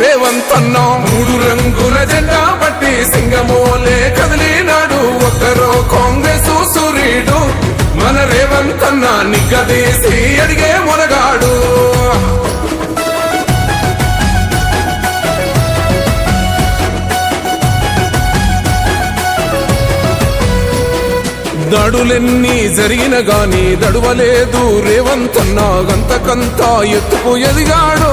రేవంత్ అన్న మూడు రంగుల జెండా పట్టి సింగమోలే కదిలినాడు. ఒక్కరో కాంగ్రెస్ సూర్యుడు మన రేవంత్ అన్న నిగ్గదీసి అడిగే మునగాడు. దడులెన్ని జరిగిన గాని దడువలేదు రేవంత్ అన్న గంతకంత ఎత్తుకు ఎదిగాడో.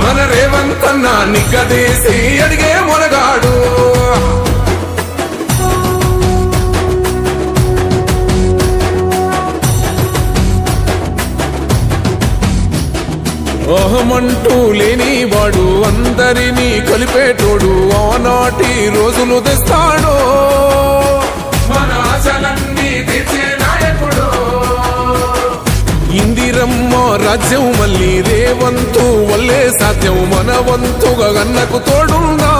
మన రేవంత్ అన్న నిగ్గదీసి అడిగే మునగాడు. అహమంటూ లేనివాడు అందరినీ కలిపేటోడు ఆనాటి రోజులు తెస్తాడో. ఇందిరమ్మ రాజ్యం మళ్ళీ రేవంతు వల్లే సాధ్యం. మన వంతుగా గన్నకు తోడుందా?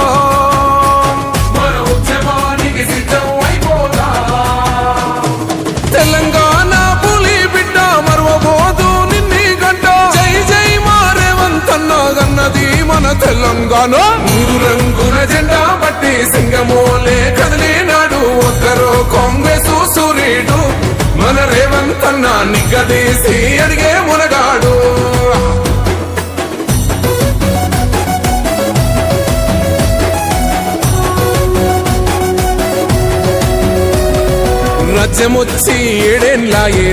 తెలంగాణ పులి బిడ్డ మరవబోదు నిన్ని గంట. జై జై మారేవంతన్న గన్నది మన తెలంగాణ. మూడు రంగుల జెండా పట్టి సింగమోలే కదిలినాడు ఒక్కరో కాంగ్రెస్ సూర్యుడు మన రేవంత్ అన్న నిగ్గదీసి అడిగే రాజ్యమొచ్చి ఏడేళ్ళాయే